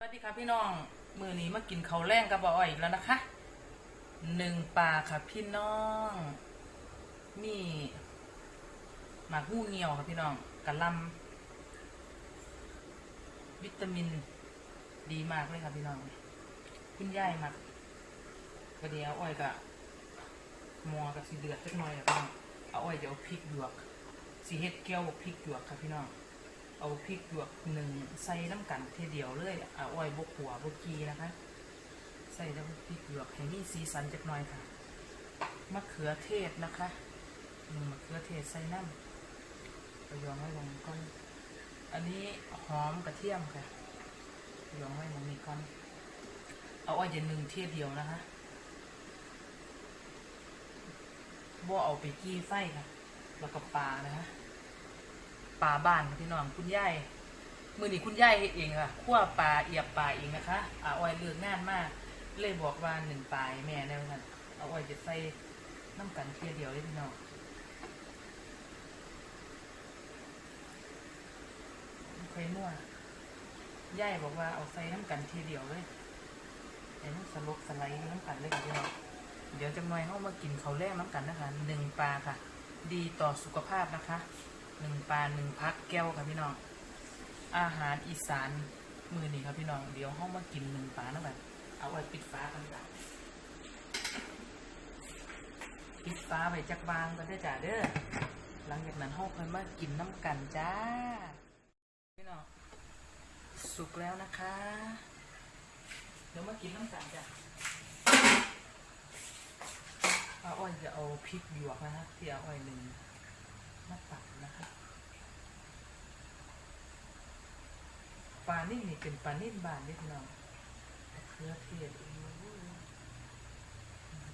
สวัสดีค่ะพี่น้องมือนี้มากินเขาแรงกับบ่ออ้อยอีกแล้วนะคะหนึ่งปลาค่ะพี่น้องมีหมากหูเงียวค่ะพี่น้องกระลำวิตามินดีมากเลยค่ะพี่น้องคุณยายมากประเดี๋ยวอ้อยกะหมอกับสีเดือดจักหน่อยค่ะพี่น้องเอาอ้อยเดี๋ยวพริกหยวกสีเฮ็ดแก้วพริกหยวกค่ะพี่น้อง เอาพริกหยวกหนึ่งใส่น้ำกันเทเดียวเลยเอาอ้อยบกหัวบกกีนะคะ ใส่น้ำพริกหยวกให้มีสีสันจักหน่อยค่ะมะเขือเทศนะคะหนึ่งมะเขือเทศใส่น้ำไปยองไว้ลงก่อนอันนี้หอมกระเทียมค่ะยองไว้ลงนี้ก่อนเอาอ้อยอย่าหนึ่งเทเดียวนะคะบ่เอาไปกี้ไฟค่ะแล้วก็ปลานะคะ ปลาบ้านพี่น้องคุณยายมือนี้คุณยายเฮ็ดเองค่ะคั่วปลาเอียบปลาเองนะคะอาอ้อยเลือกงานมาก เลยบอกว่าหนึ่งปลายแม่แน่นอนเอาอ้อยจะใส่น้ำกันเทียเดียวเลยพี่น้องไม่ค่อยนัวยายบอกว่าเอาใส่น้ำกันเทียเดียวเลยไอ้น้ำสลบสไลด์น้ำกันเลยพี่น้องเดี๋ยวจังหน่อยเข้ามากินเขาแรกน้ำกันนะคะหนึ่งปลาค่ะ ดีต่อสุขภาพนะคะ หนึ่งปลาหนึ่งพักแก้วครับพี่น้อง อาหารอีสานมือนี้ครับพี่น้อง เดี๋ยวห้องมากินหนึ่งปลานะแบบเอาไว้ปิดฟ้ากันจ้ะปิดฟ้าไว้จักบางก็ได้จ้าเด้อ หลังจากนั้นห้องค่อยมากินน้ำกันจ้า พี่น้อง สุกแล้วนะคะ เดี๋ยวมากินน้ำกันจ้ะอาอ้อยจะเอาพริกหยวกนะฮะที่อ้อยหนึ่ง มาตัดนะคะปลานิ่มนี่เป็นปลานิ่มบานนิดหน่อยเครือเทศ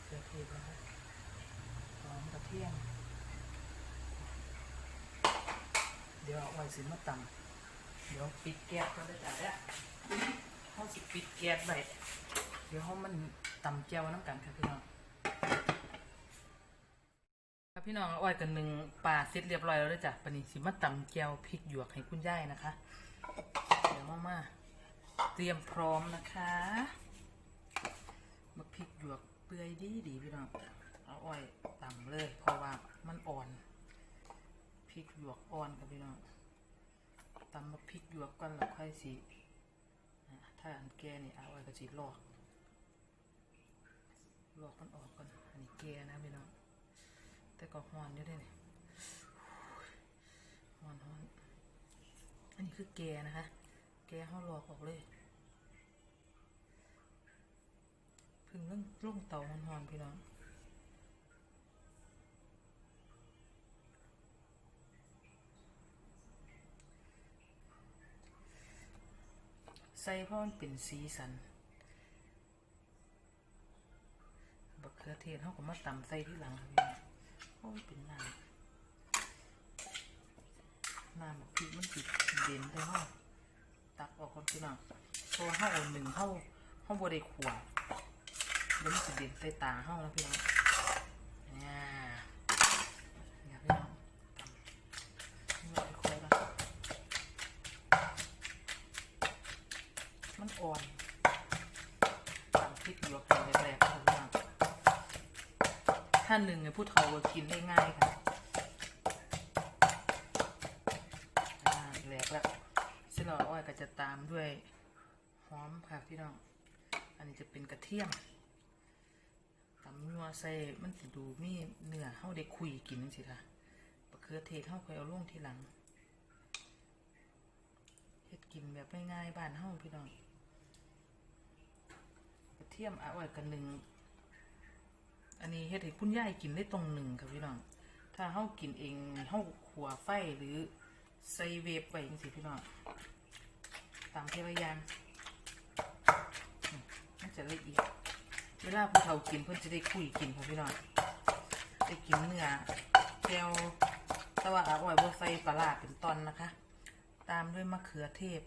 เครือเทศนะคะหอมกระเทียมเดี๋ยวเอาไว้สิมาตำเดี๋ยวปิดแก๊สก็ได้จ้ะเนี่ยเขาสิปิดแก๊สไว้เดี๋ยวเขามันตำแจ่วน้ำกันค่ะพี่น้อง พี่น้องอ้อยกันหนึ่งปลาเสร็จเรียบร้อยแล้วด้อจ้ะปนนี้สิมาตำแก้วพริกหยวกให้คุณยายนะคะเดี๋ยวมามาเตรียมพร้อมนะคะมาพริกหยวกเปื่อยดีดีพี่น้องเอาอ้อยตำเลยเพราะว่ามันอ่อนพริกหยวกอ่อนครับพี่น้องตำมาพริกหยวกก่อนแล้วค่อยสิอะถ้าอันแก่นี่เอาอ้อยก็สิลอกลอกมันออกก่อนอันนี้แก่นะพี่น้อง ก็ฮอนอยู่เด้นี่ฮอนฮอนอันนี้คือแกนะคะ แกเขาหลอกออกเลย พึ่งเรื่องลุ่งเตาฮอนฮอนพี่น้องใส่เพราะมันเป็นสีสันบักเขือเทศเขาก็มาตำใส่ที่หลังครับพี่ องโอ้ยเป็นน้ำน้ำบักพริกมันติดเด่นไปห้อตักออกคนพี่น้องเพราะว่าห้าเอาหนึ่งห้าห้าบริขวดเดี๋ยวมันจะเด่นใส่ตาห้าแล้วพี่น้องเนี่ยเนี่ยพี่น้องตำค่อยๆนะมันอ่อนตำพริกหยวกแห้งแรกๆครับานหนึ่งเนี่ยผู้เฒ่าก็กินได้ง่ายค่ะแหลกแล้วเส้นหล่ออ้อยก็จะตามด้วยหอมค่ะพี่น้อง อันนี้จะเป็นกระเทียมตำนัวใส่มันสิดูมีเนื้อเฮาได้คุยกินสิค่ะบะเขือเทศเฮาค่เอาลงทีหลังเฮ็ดกินแบบง่ายๆบ้านเฮาพี่น้องกระเทียมอาไว้กันหนึ่ง อันนี้เฮ็ดให้คุณยายกินได้ตรงหนึ่งครับพี่น้อง ถ้าเฮากินเองเฮาขัวไฟหรือใส่เวฟไว้จังซี่พี่น้อง ตามเทระยางอืมมันจะละเอียดเวลาผู้เฒ่ากินเพิ่นจะได้คุยกินครับพี่น้องได้กินเนื้อแก้วแต่ว่าอาไว้บ่ใส่ปลาเป็นตอนนะคะ ตามด้วยมะเขือเทศ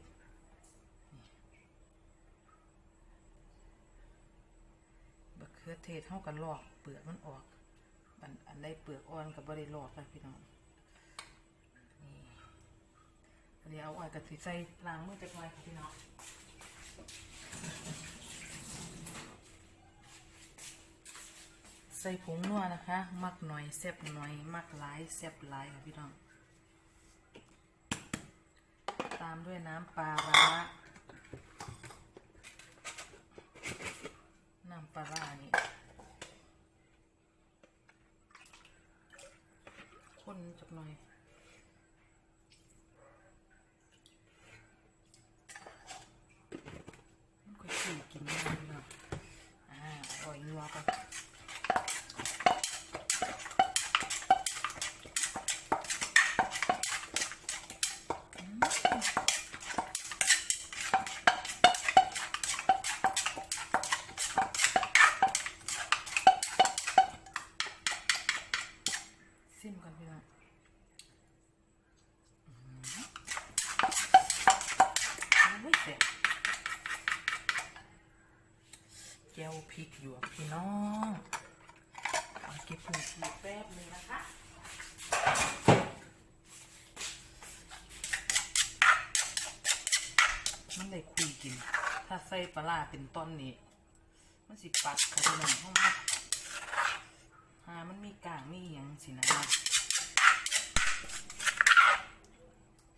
บะเขือเทศเท่ากันลอก ปลือกมันออก อันอันได้เปลือกอ่อนกับบริลอกค่ะพี่น้องนี่อันนี้เอาอ้อยกับสีใส่ล้างมือจักหน่อยค่ะพี่น้องใส่ผงนัวนะคะ มักหน่อยแซ่บหน่อย มักหลายแซ่บหลายค่ะพี่น้อง ตามด้วยน้ำปลาร้าน้ำปลาร้านี่คน จักหน่อย มันก็สีกินได้เนาะอ่าปล่อยงัวไปซิมก่อนพี่น้องอืมไม่เสร็จ แก้วพริกหยวกพี่น้องเอาเก็บหนึ่งทีแป๊บนึงนะคะมันได้คุยกิน ถ้าใส่ปลาเป็นต้นนี้ มันสิปัดค่ะพี่น้องห้องมันหามันมีกลางมีอย่างสินะ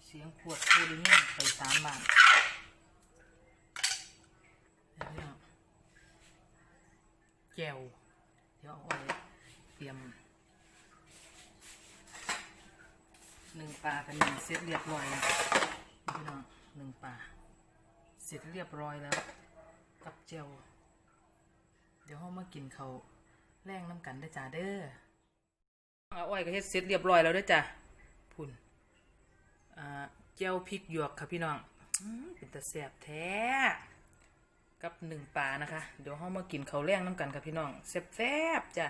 เสียงขวดคูลินี่ไปสามบาทเดี๋ยวพี่น้อง แจวเดี๋ยวเอาไว้เตรียมหนึ่งปลากันหนึ่งเสร็จเรียบร้อยแล้วพี่น้องหนึ่งปลาเสร็จเรียบร้อยแล้ว กับเจวเดี๋ยวเรามากินเขาแรงน้ำกันได้จ้าเด้อเอาอ้อยก็เฮ็ดเสร็จเรียบร้อยแล้วเด้จ้ะพุ่นเจวพริกหยวกค่ะพี่น้องอเป็นตะแสบแท้ กับหนึ่งปลานะคะ เดี๋ยวเรามากินข้าวแรงน้ำกันกับพี่น้องแซ่บๆจ้ะ